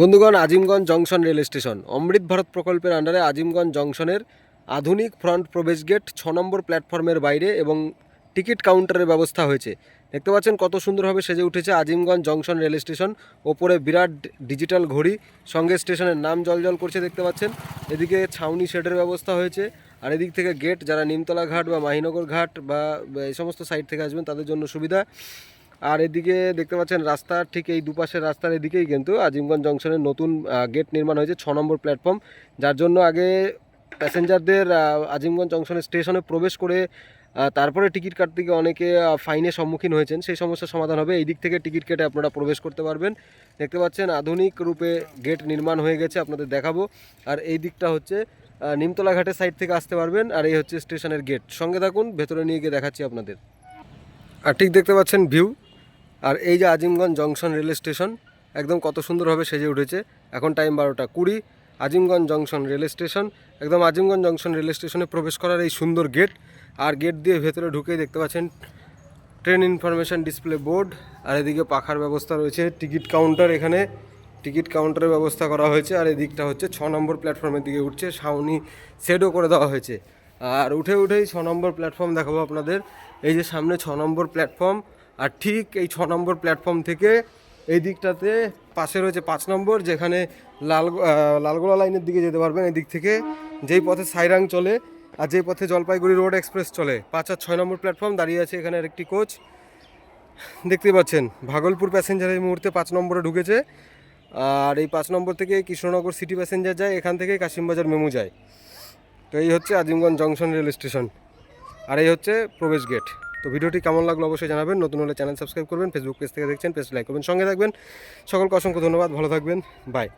বন্ধুগণ, Azimganj junction rail station. Amrit Bharat প্রকল্পের আন্ডারে আজিমগঞ্জ জংশনের আধুনিক ফ্রন্ট প্রবেশ গেট ছ নম্বর প্ল্যাটফর্মের বাইরে এবং টিকিট কাউন্টারের ব্যবস্থা হয়েছে। দেখতে পাচ্ছেন কত সুন্দরভাবে সেজে উঠেছে আজিমগঞ্জ জংশন রেল স্টেশন। ওপরে বিরাট ডিজিটাল ঘড়ি, সঙ্গে স্টেশনের নাম জলজল করছে দেখতে পাচ্ছেন। এদিকে ছাউনি শেডের ব্যবস্থা হয়েছে। আর এদিক থেকে গেট যারা নিমতলা ঘাট বা মাহিনগর ঘাট বা এই সমস্ত সাইড থেকে আসবেন, তাদের জন্য সুবিধা। আর এদিকে দেখতে পাচ্ছেন রাস্তার ঠিক এই দুপাশের রাস্তার এদিকেই কিন্তু আজিমগঞ্জ জংশনের নতুন গেট নির্মাণ হয়েছে ছ নম্বর প্ল্যাটফর্ম, যার জন্য আগে প্যাসেঞ্জারদের আজিমগঞ্জ জংশনের স্টেশনে প্রবেশ করে তারপরে টিকিট কাটতে গিয়ে অনেকে ফাইনের সম্মুখীন হয়েছেন। সেই সমস্যার সমাধান হবে। এই দিক থেকে টিকিট কেটে আপনারা প্রবেশ করতে পারবেন। দেখতে পাচ্ছেন আধুনিক রূপে গেট নির্মাণ হয়ে গেছে, আপনাদের দেখাবো। আর এই দিকটা হচ্ছে নিমতলা ঘাটের সাইড থেকে আসতে পারবেন, আর এই হচ্ছে স্টেশনের গেট। সঙ্গে থাকুন, ভেতরে নিয়ে গিয়ে দেখাচ্ছি আপনাদের। আর ঠিক দেখতে পাচ্ছেন ভিউ। আর এই যে আজিমগঞ্জ জংশন রেল স্টেশন, একদম কত সুন্দরভাবে সেজে উঠেছে। এখন টাইম বারোটা কুড়ি, আজিমগঞ্জ জংশন রেল স্টেশন, একদম আজিমগঞ্জ জংশন রেল স্টেশনে প্রবেশ করার এই সুন্দর গেট। আর গেট দিয়ে ভেতরে ঢুকেই দেখতে পাচ্ছেন ট্রেন ইনফরমেশন ডিসপ্লে বোর্ড। আর এদিকে পাখার ব্যবস্থা রয়েছে, টিকিট কাউন্টার এখানে। টিকিট কাউন্টারের ব্যবস্থা করা হয়েছে, আর এদিকটা হচ্ছে ছ নম্বর প্ল্যাটফর্মের দিকে উঠছে সাউনি সেটও করে দেওয়া হয়েছে। আর উঠে উঠেই ছ নম্বর প্ল্যাটফর্ম দেখাবো আপনাদের। এই যে সামনে ছ নম্বর প্ল্যাটফর্ম আর ঠিক এই ছ নম্বর প্ল্যাটফর্ম থেকে এই দিকটাতে পাশে রয়েছে পাঁচ নম্বর, যেখানে লাল লালগোলা লাইনের দিকে যেতে পারবেন এই দিক থেকে। যেই পথে সাইরাং চলে আর যেই পথে জলপাইগুড়ি রোড এক্সপ্রেস চলে। পাঁচ আর ছয় নম্বর প্ল্যাটফর্ম, দাঁড়িয়ে আছে এখানে আরেকটি কোচ। দেখতেই পাচ্ছেন, ভাগলপুর প্যাসেঞ্জার এই মুহূর্তে পাঁচ নম্বরে ঢুকেছে। আর এই পাঁচ নম্বর থেকে কৃষ্ণনগর সিটি প্যাসেঞ্জার যায়, এখান থেকে কাশিমবাজার মেমু যায়। তো এই হচ্ছে আজিমগঞ্জ জংশন রেল স্টেশন। আর এই হচ্ছে প্রবেশ গেট। তো ভিডিওটি কেমন লাগল অবশ্যই জানাবেন। নতুন হলে চ্যানেল সাবস্ক্রাইব করবেন ফেসবুক পেজ থেকে দেখছেন পেজ লাইক করবেন, সঙ্গে থাকবেন। সকলকে অসংখ্য ধন্যবাদ, ভালো থাকবেন বাই